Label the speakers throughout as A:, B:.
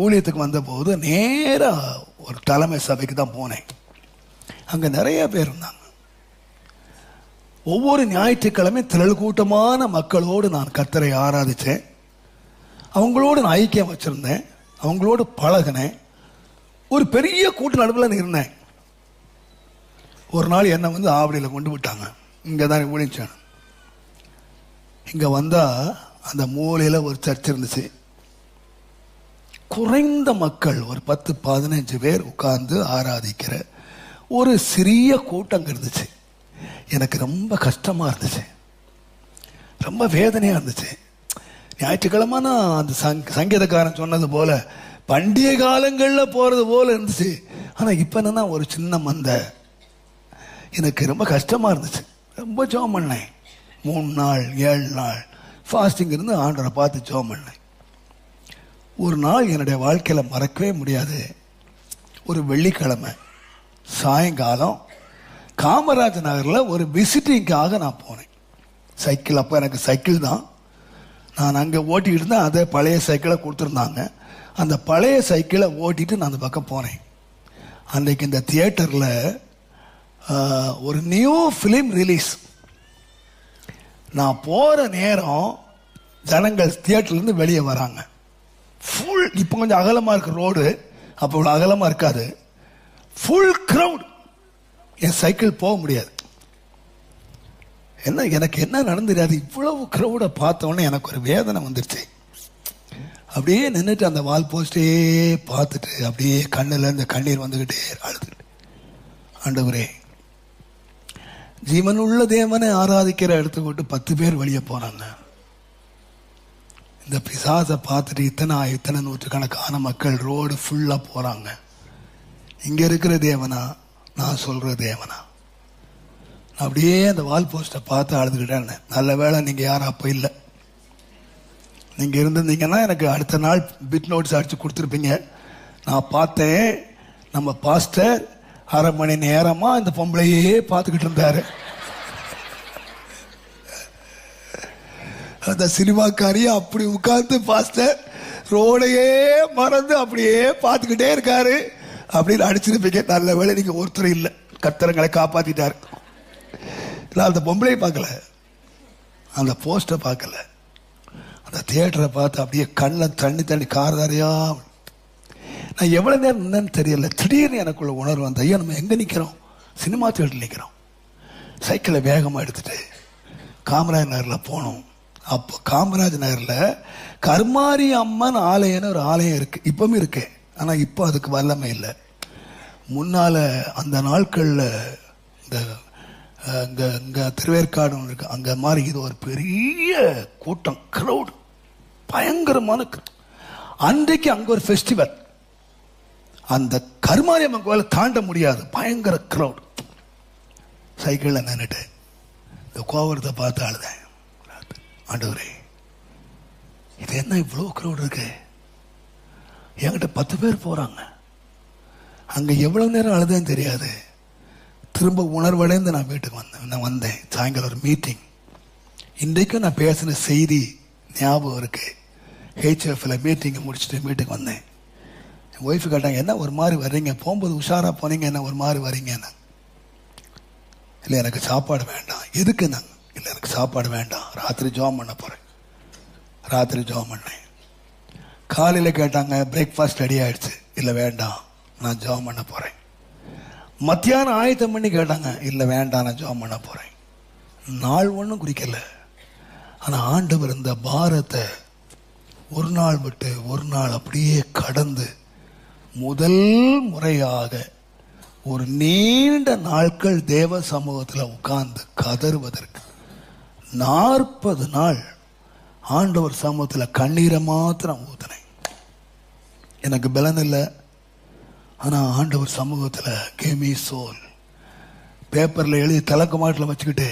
A: ஊழியத்துக்கு வந்தபோது நேராக ஒரு தலைமை சபைக்கு தான் போனேன். அங்கே நிறைய பேர் இருந்தாங்க. ஒவ்வொரு ஞாயிற்றுக்கிழமை திரள் கூட்டமான மக்களோடு நான் கத்தரை ஆராதிச்சேன் அவங்களோடு நான் ஐக்கியம் வச்சிருந்தேன். அவங்களோடு பழகினேன். ஒரு பெரிய கூட்ட நடுவில் இருந்தேன். ஒரு நாள் என்னை வந்து ஆவடியில் கொண்டு விட்டாங்க. இங்கே தான் ஊழிச்சேன் இங்கே வந்தால் அந்த மூலையில் ஒரு சர்ச் இருந்துச்சு. குறைந்த மக்கள் ஒரு பத்து பதினஞ்சு பேர் உட்கார்ந்து ஆராதிக்கிற ஒரு சிறிய கூட்டம் இருந்துச்சு. எனக்கு ரொம்ப கஷ்டமாக இருந்துச்சு. ரொம்ப வேதனையாக இருந்துச்சு. ஞாயிற்றுக்கிழமைனா அந்த சங் சங்கீதக்காரன் சொன்னது போல பண்டிகை காலங்களில் போகிறது போல இருந்துச்சு. ஆனால் இப்போ என்னன்னா ஒரு சின்ன மந்த. எனக்கு ரொம்ப கஷ்டமாக இருந்துச்சு. ரொம்ப ஜோம் பண்ணேன். மூணு நாள் ஏழு நாள் ஃபாஸ்டிங் இருந்து ஆண்டரை பார்த்து ஜோம் பண்ணேன். ஒரு நாள் என்னுடைய வாழ்க்கையில் மறக்கவே முடியாது. ஒரு வெள்ளிக்கிழமை சாயங்காலம் காமராஜ் நகரில் ஒரு விசிட்டிங்காக நான் போனேன். சைக்கிள் அப்போ எனக்கு சைக்கிள் தான். நான் அங்கே ஓட்டிகிட்டு இருந்தேன் அதே பழைய சைக்கிளை கொடுத்துருந்தாங்க. அந்த பழைய சைக்கிளை ஓட்டிட்டு நான் அந்த பக்கம் போனேன். அன்றைக்கு இந்த தியேட்டரில் ஒரு நியூ ஃபிலிம் ரிலீஸ். நான் போகிற நேரம் ஜனங்கள் தியேட்டர்லேருந்து வெளியே வராங்க. ஃபுல் இப்போ கொஞ்சம் அகலமாக இருக்கு ரோடு அப்போ இவ்வளோ அகலமாக இருக்காது. ஃபுல் க்ரௌட் என் சைக்கிள் போக முடியாது. என்ன எனக்கு என்ன நடந்துடாது இவ்வளவு க்ரௌடை பார்த்தோன்னே எனக்கு ஒரு வேதனை வந்துருச்சு. அப்படியே நின்றுட்டு அந்த வால் போஸ்டே பார்த்துட்டு அப்படியே கண்ணில் இந்த கண்ணீர் வந்துக்கிட்டே அழுதுட்டு. ஆண்டவரே ஜீவனுள்ள தேவனை ஆராதிக்கிற இடத்துக்கு விட்டு பத்து பேர் வெளியே போனாங்க இந்த பிசாசை பார்த்துட்டு இத்தனை இத்தனை நூற்றுக்கணக்கான மக்கள் ரோடு ஃபுல்லாக போகிறாங்க இங்கே இருக்கிற தேவனா? நான் சொல்கிற தேவனா? நான் அப்படியே அந்த வால் போஸ்ட்டை பார்த்து அழுதுகிட்டேன் நல்ல வேளை நீங்கள் யாரும் அப்போ இல்லை. நீங்கள் இருந்திருந்தீங்கன்னா எனக்கு அடுத்த நாள் பிட் நோட்ஸ் அடித்து கொடுத்துருப்பீங்க. நான் பார்த்தேன் நம்ம பாஸ்டர் அரை மணி நேரமாக இந்த பொம்பளையே பார்த்துக்கிட்டு இருந்தாரு. அந்த சினிமாக்காரி அப்படி உட்கார்ந்து பாஸ்டர் ரோடையே மறந்து அப்படியே பார்த்துக்கிட்டே இருக்காரு. அப்படின்னு அடிச்சிருப்பீங்க. நல்ல வேலை நீங்கள் ஒருத்தர் இல்லை. கத்தரங்களை காப்பாத்திட்டாரு. நான் அந்த பொம்பளையை பார்க்கல. அந்த போஸ்டரை பார்க்கல. அந்த தியேட்டரை பார்த்து அப்படியே கண்ணில் தண்ணி தண்ணி காரதாரியா நான் எவ்வளோ நேரம் இருந்தேன்னு தெரியல. திடீர்னு எனக்குள்ள உணர்வு வந்த ஐயா நம்ம எங்கே நிற்கிறோம் சினிமா தியேட்டர் நிற்கிறோம் சைக்கிளை வேகமாக எடுத்துட்டு காமராஜ் நகரில் போனோம். அப்போ காமராஜ் நகரில் கர்மாரி அம்மன் ஆலயம்னு ஒரு ஆலயம் இருக்குது இப்பவும் இருக்கு. ஆனால் இப்போ அதுக்கு வல்லமை இல்லை. முன்னால அந்த நாட்களில் இந்த இங்கே இங்கே திருவேற்காடு ஒன்று இருக்கு. அங்கே மாதிரி இது ஒரு பெரிய கூட்டம் க்ரௌடு பயங்கரமான அன்றைக்கு அங்கே ஒரு ஃபெஸ்டிவல் அந்த கருமாரியம்மன் கோயிலை தாண்ட முடியாது. பயங்கர க்ரௌட் சைக்கிளில் நின்றுட்டு இந்த கோபுரத்தை பார்த்து அழுதேன். ஆண்டவரே இது என்ன இவ்வளோ க்ரௌட் இருக்கு? என்கிட்ட பத்து பேர் போகிறாங்க அங்கே எவ்வளோ நேரம் அழுதேன்னு தெரியாது. திரும்ப உணர்வடைந்து நான் வீட்டுக்கு வந்தேன் நான் வந்தேன். சாயங்காலம் ஒரு மீட்டிங் இன்றைக்கும் நான் பேசின செய்தி ஞாபகம் இருக்கு. ஹெச்எஃப்ல மீட்டிங்கை முடிச்சுட்டு வீட்டுக்கு வந்தேன். என் ஒய்ஃபு கேட்டாங்க என்ன ஒரு மாதிரி வர்றீங்க? போகும்போது உஷாராக போனீங்க என்ன ஒரு மாதிரி வரீங்கன்னு இல்லை எனக்கு சாப்பாடு வேண்டாம். எதுக்கு நான் இல்லை எனக்கு சாப்பாடு வேண்டாம். ராத்திரி ஜோம் பண்ண போகிறேன் ராத்திரி ஜோம் பண்ணேன். காலையில் கேட்டாங்க பிரேக்ஃபாஸ்ட் ரெடி ஆகிடுச்சு இல்லை வேண்டாம். நான் ஜோம் பண்ண போகிறேன் மத்தியானம் ஆயத்தம் பண்ணி கேட்டாங்க இல்லை வேண்டாம் நான் ஜோம் பண்ண போகிறேன் நாள் ஒன்றும் குறிக்கல ஆனால் ஆண்டவர் இந்த பாரத்தை ஒரு நாள் விட்டு ஒரு நாள் அப்படியே கடந்து முதல் முறையாக ஒரு நீண்ட நாட்கள் தேவ சமூகத்தில் உட்கார்ந்து கதறுவதற்கு நாற்பது நாள் ஆண்டவர் சமூகத்தில் கண்ணீரை மாத்திரம் ஊத்தினேன். எனக்கு பலன் இல்லை. ஆனால் ஆண்டவர் சமூகத்தில் கேமி சோல் பேப்பரில் எழுதி தலைக்கு மாட்டில் வச்சுக்கிட்டு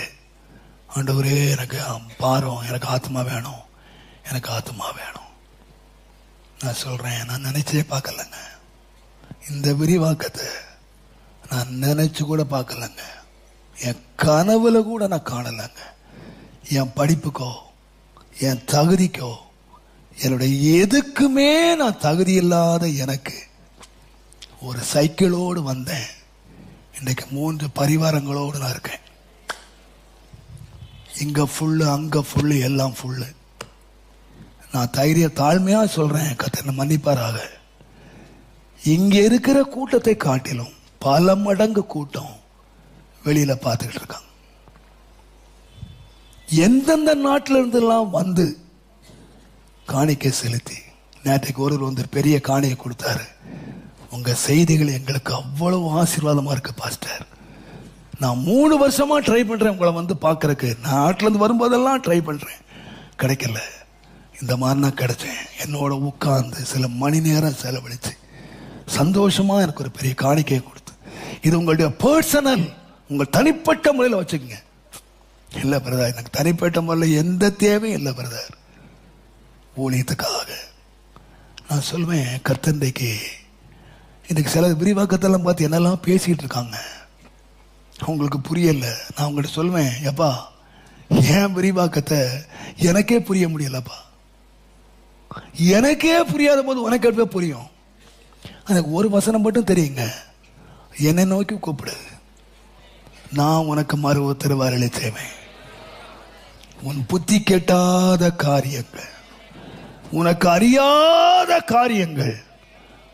A: ஆண்டவரே எனக்கு பாரம் எனக்கு ஆத்மா வேணும். எனக்கு ஆத்மா வேணும். நான் சொல்கிறேன் நான் நினச்சே பார்க்கலங்க. இந்த விரிவாக்கத்தை நான் நினச்சி கூட பார்க்கலங்க. என் கனவில் கூட நான் காணலைங்க. என் படிப்புக்கோ என் தகுதிக்கோ என்னுடைய எதுக்குமே நான் தகுதி இல்லாத எனக்கு ஒரு சைக்கிளோடு வந்தேன். இன்னைக்கு மூன்று பரிவாரங்களோடு நான் இருக்கேன். இங்க ஃபுல்லு அங்க ஃபுல்லு எல்லாம் ஃபுல்லு நான் தைரிய தாழ்மையா சொல்றேன் கத்தனை மன்னிப்பாராக. இங்க இருக்கிற கூட்டத்தை காட்டிலும் பல மடங்கு கூட்டம் வெளியில பார்த்துக்கிட்டு இருக்காங்க. எந்தெந்த நாட்டில இருந்தெல்லாம் வந்து காணிக்கை செலுத்தி நேற்றைக்கு ஒருவர் வந்து பெரிய காணிக்கை கொடுத்தாரு. உங்க செய்திகள் எங்களுக்கு அவ்வளவு ஆசீர்வாதமா இருக்கு பாஸ்டர். நான் மூணு வருஷமா ட்ரை பண்றேன் உங்களை வந்து பார்க்கறக்கு நாட்டில இருந்து வரும்போதெல்லாம் ட்ரை பண்றேன். கிடைக்கல. இந்த மாதிரி நான் கிடைச்சேன். என்னோட உட்கார்ந்து சில மணி நேரம் செலவழிச்சு சந்தோஷமாக எனக்கு ஒரு பெரிய காணிக்கையை கொடுத்து இது உங்களுடைய பர்சனல் உங்கள் தனிப்பட்ட முறையில் வச்சுக்கோங்க. இல்லை பிரதார் எனக்கு தனிப்பட்ட முறையில் எந்த தேவையும் இல்லை பிரதர். ஊழியத்துக்காக. நான் சொல்வேன் கர்த்தந்தைக்கு இன்னைக்கு சில விரிவாக்கத்தெல்லாம் பார்த்து என்னெல்லாம் பேசிக்கிட்டு இருக்காங்க. அவங்களுக்கு புரியல. நான் உங்கள்கிட்ட சொல்வேன் எப்பா ஏன் விரிவாக்கத்தை எனக்கே புரிய முடியலப்பா? எனக்கே புரியாத போது உனக்கு எப்போ புரியும்? எனக்கு ஒரு வசனம் மட்டும் தெரியுங்க. என்னை நோக்கி கூப்பிடு. நான் உனக்கு மறு உத்தரவாரலை செய்வேன். உன் புத்தி கேட்டாத காரியங்கள். உனக்கு அறியாத காரியங்கள்.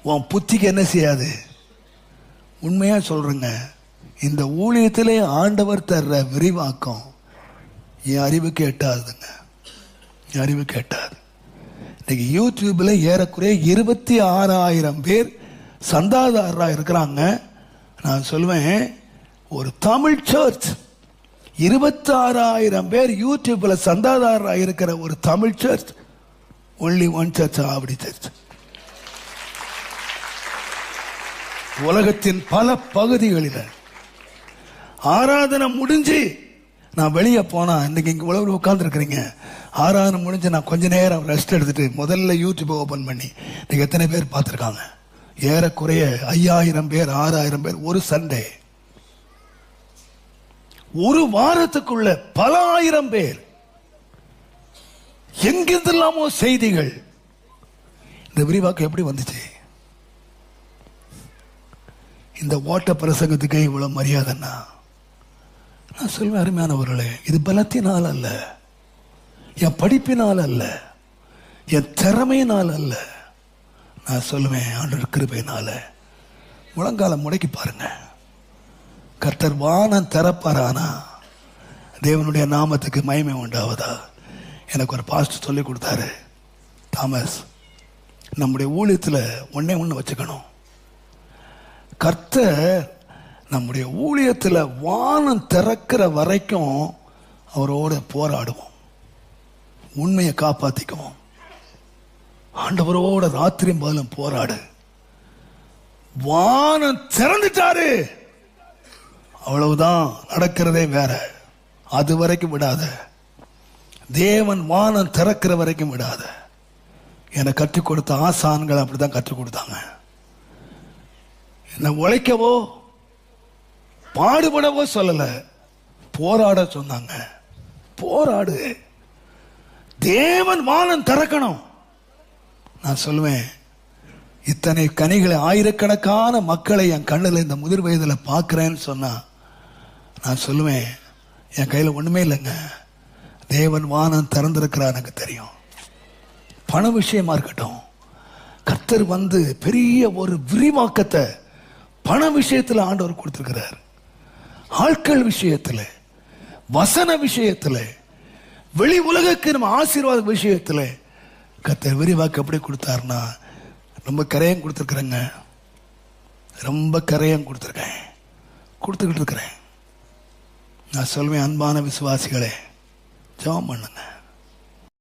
A: உன் புத்திக்கு என்ன செய்யாது? உண்மையா சொல்றேங்க. இந்த ஊழியத்திலே ஆண்டவர் தர்ற விரிவாக்கம் என் அறிவு கேட்டாதுங்க. என் அறிவு கேட்டாது. இன்னைக்கு யூடியூப்ல ஏறக்குறைய இருபத்தி ஆறாயிரம் பேர் சந்தாதாரராக இருக்கிறாங்க. நான் சொல்லுவேன் ஒரு தமிழ் சர்ச் இருபத்தாறாயிரம் பேர் யூடியூப்ல சந்தாதாரராக இருக்கிற ஒரு Tamil church only one church Avadi church உலகத்தின் பல பகுதிகளில் ஆராதனை முடிஞ்சு நான் வெளியே போனா இன்னைக்கு இங்க உழவு உட்காந்துருக்கிறீங்க ஆராதனை முடிஞ்சு நான் கொஞ்ச நேரம் ரெஸ்ட் எடுத்துட்டு முதல்ல யூடியூப் ஓபன் பண்ணி இன்னைக்கு எத்தனை பேர் பார்த்துருக்காங்க? ஏறக்குறைய ஐயாயிரம் பேர் ஆறாயிரம் பேர் ஒரு சண்டே ஒரு வாரத்துக்குள்ள பல ஆயிரம் பேர். எங்கிருந்தெல்லாமோ செய்திகள். இந்த விரிவாக்கம் எப்படி வந்துச்சு? இந்த ஓட்ட பிரசங்கத்துக்கே இவ்வளவு மரியாதைன்னா நான் சொல்வேன் அருமையானவர்களே இது பலத்தினால் அல்ல. என் படிப்பினால் அல்ல. என் திறமையினால் அல்ல. நான் சொல்லுவேன் ஆண்டு கிருபையினால. முழங்கால முடக்கி பாருங்க. கர்த்தர் வானம் திறப்பாரானா? தேவனுடைய நாமத்துக்கு மயமே உண்டாவதா? எனக்கு ஒரு பாஸ்ட் சொல்லி கொடுத்தாரு. தாமஸ் நம்முடைய ஊழியத்தில் ஒன்றே ஒன்று வச்சுக்கணும். கர்த்தர் நம்முடைய ஊழியத்தில் வானம் திறக்கிற வரைக்கும் அவரோட போராடுவோம். உண்மையை காப்பாற்றிக்குவோம் ஆண்டவரோட ராத்திரியும் பதிலும் போராடு. வானம் திறந்துட்டாரு. அவ்வளவுதான் நடக்கிறதே வேற. அது வரைக்கும் விடாத. தேவன் வானம் திறக்கிற வரைக்கும் விடாத. எனக்கு கற்றுக் கொடுத்த ஆசான்கள் அப்படிதான் கற்றுக் கொடுத்தாங்க. என்னை உழைக்கவோ பாடுபடவோ சொல்லல. போராட சொன்னாங்க. போராடு. தேவன் வானம் திறக்கணும். நான் சொல்லுவேன் இத்தனை கனிகளை ஆயிரக்கணக்கான மக்களை என் கண்ணில் இந்த முதிர் வயதில் பார்க்குறேன்னு சொன்னா நான் சொல்லுவேன் என் கையில் ஒன்றுமே இல்லைங்க. தேவன் வானம் திறந்திருக்கிறா எனக்கு தெரியும். பண விஷயமா இருக்கட்டும். கர்த்தர் வந்து பெரிய ஒரு விரிவாக்கத்தை பண விஷயத்தில் ஆண்டவர் கொடுத்துருக்கிறார். ஆட்கள் விஷயத்தில் வசன விஷயத்தில் வெளி உலகக்கு நம்ம ஆசீர்வாத விஷயத்தில் கர்த்தர் விரிவாக்க எப்படி கொடுத்தாருன்னா ரொம்ப கரையம் கொடுத்துருக்குறேங்க. ரொம்ப கரையம் கொடுத்துருக்கேன். கொடுத்துக்கிட்டு இருக்கிறேன். நான் சொல்வேன் அன்பான விசுவாசிகளே ஜெபம் பண்ணுங்க.